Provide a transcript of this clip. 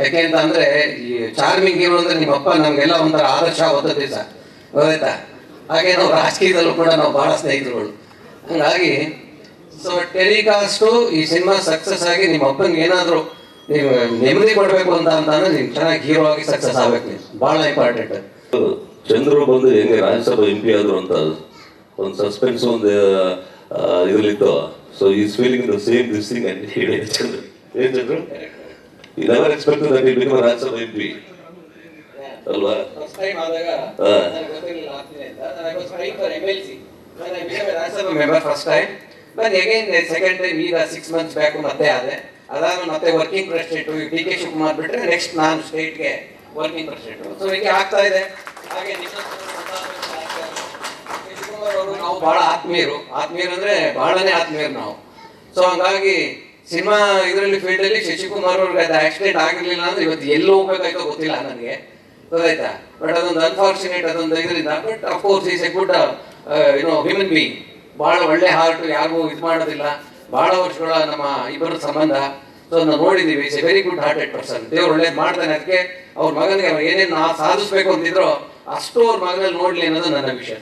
ಯಾಕೆ ಅಂತ ಅಂದ್ರೆ ಈ ಚಾರ್ಮಿಂಗ್ ಇರು ಅಂದ್ರೆ ನಿಮ್ಮಪ್ಪ ನಮ್ಗೆಲ್ಲ ಒಂಥರ ಆದರ್ಶ ಓದೋದೇ ದಿವಸ ಗೊತ್ತಾಯ್ತಾ? ಹಾಗೆ ನಾವು ರಾಜಕೀಯದಲ್ಲೂ ಕೂಡ ನಾವು ಬಹಳ ಸ್ನೇಹಿತರುಗಳು. ಹಂಗಾಗಿ ಸೊ ಟೆಲಿಕಾಸ್ಟು ಈ ಸಿನಿಮಾ ಸಕ್ಸಸ್ ಆಗಿ ನಿಮ್ಮ ಅಪ್ಪನಿಗೆ ಏನಾದರೂ ನೀವು ನೆಮ್ಮದಿ ಕೊಡಬೇಕು ಅಂತ ಅಂತಂದ್ರೆ ನೀವು ಚೆನ್ನಾಗಿ ಹೀರೋ ಆಗಿ ಸಕ್ಸಸ್ ಆಗ್ಬೇಕು ನೀವು. ಭಾಳ ಇಂಪಾರ್ಟೆಂಟ್ ಚಂದ್ರು ಬಂದು ಹೆಂಗೆ ರಾಜ್ಯಸಭಾ ಎಂ ಪಿ ಆದ್ರು ಅಂತ ಒಂದು ಸಸ್ಪೆನ್ಸ್ ಒಂದು ಇದರಲ್ಲಿತ್ತು. So is feeling the same this thing ಹೇಳಿ ಚಂದ್ರು. ಏನ್ Chandru? I never expect that I become Rajya Sabha M P ಅಲ್ವಾ? ಫಸ್ಟ್ ಟೈಮ್ ಆದಾಗ ಹಾ. ನನಗೆ ಅಂತ. ನನಗೆ was trying for M L C Rajya Sabha member first time but again second time ಈಗ six months back ಮತ್ತೆ ಆದೆ. ಅದಾದ ಮತ್ತೆ working president D K Shivakumar ಬಿಟ್ರೆ ನೆಕ್ಸ್ಟ್ ನಾನು ಸ್ಟೇಟ್ಗೆ ವರ್ಕಿಂಗ್ ಪ್ರೆಸಿಡೆಂಟ್ ಸೊ ಹೀಗೆ ಆಗ್ತಾ ಇದೆ. ಹಾಗೆ ನಾವು ಬಹಳ ಆತ್ಮೀಯರು. ಆತ್ಮೀಯರು ಅಂದ್ರೆ ಬಹಳನೇ ಆತ್ಮೀಯರು ನಾವು. ಸೊ ಹಂಗಾಗಿ ಸಿನಿಮಾ ಇದರಲ್ಲಿ ಫೀಲ್ಡ್ ಅಲ್ಲಿ ಶಶಿಕುಮಾರ್ ಅವ್ರಿಗೆ ಆಕ್ಸಿಡೆಂಟ್ ಆಗಿರ್ಲಿಲ್ಲ ಅಂದ್ರೆ ಇವತ್ತು ಎಲ್ಲಿ ಹೋಗ್ಬೇಕಾಯ್ತೋ ಗೊತ್ತಿಲ್ಲ ನನಗೆ. ಗೊತ್ತಾಯ್ತಾ? ಬಟ್ ಅದೊಂದು ಅನ್ಫಾರ್ಚುನೇಟ್ ಅದೊಂದು ಇದರಿಂದ. But of course is a good you know human being ಬಹಳ ಒಳ್ಳೆ ಹಾರ್ಟ್ ಯಾರಿಗೂ ಇದು ಮಾಡೋದಿಲ್ಲ. ಬಹಳ ವರ್ಷಗಳ ನಮ್ಮ ಇಬ್ಬರ ಸಂಬಂಧ. ಸೊ ನಾವು ನೋಡಿದ್ದೀವಿ is a very good hearted person ದೇವ್ರು ಒಳ್ಳೇದು ಮಾಡ್ತಾನೆ ಅದಕ್ಕೆ. ಅವ್ರ ಮಗನಿಗೆ ಅವ್ರು ಏನೇನು ಸಾಧಿಸ್ಬೇಕು ಅಂತಿದ್ರೋ ಅಷ್ಟು ಅವ್ರ ಮಗನಲ್ಲಿ ನೋಡ್ಲಿ ಅನ್ನೋದು ನನ್ನ ವಿಷಯ